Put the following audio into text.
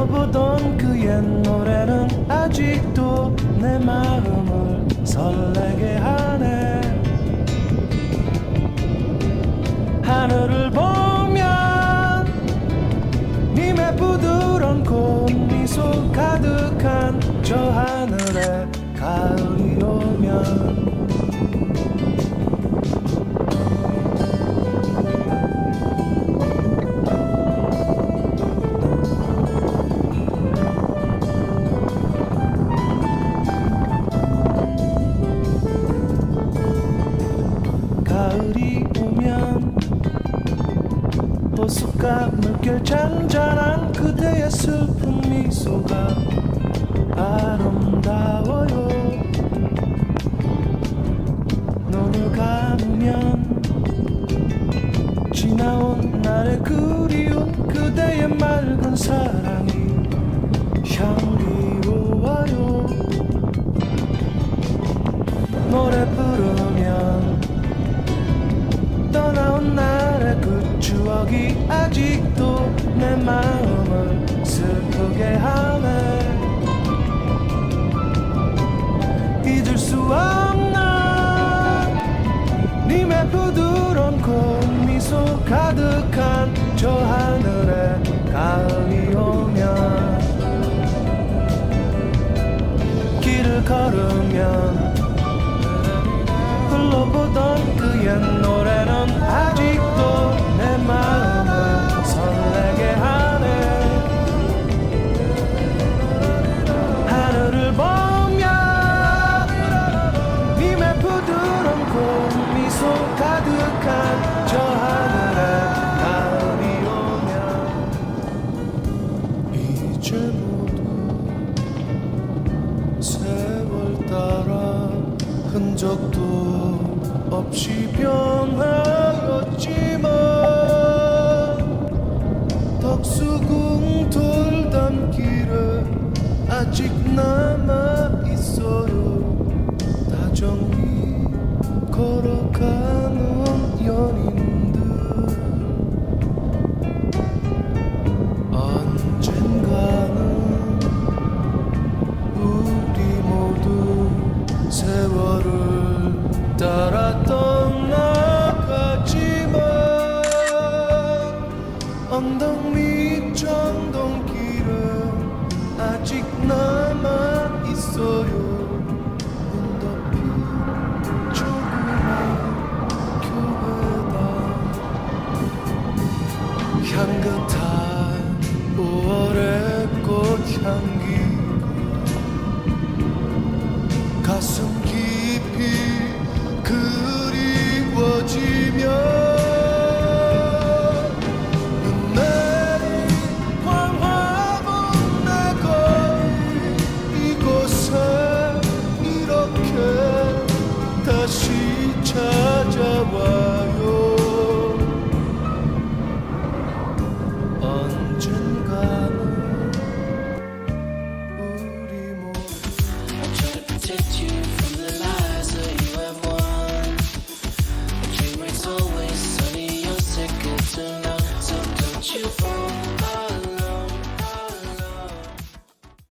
불러보던 그옛 노래는 아직도 내 마음을 설레게 하네 날의 그리움 그대의 맑은 사랑이 향기로워요. 노래 부르면 떠나온 날의 그 추억이 아직도 내 마음을 슬프게 하네. 잊을 수 없는 님의 꽃미소 가득한 저 하늘에 가을이 오면 길을 걸으면 불러보던 그옛 노래는 아직도 내 마음 없이 변하였지만 덕수궁 돌담길에 아직 남아있어 있어요. 다정히 걸어가는 연인들. 언젠가는 우리 모두 세월을 따라 future world.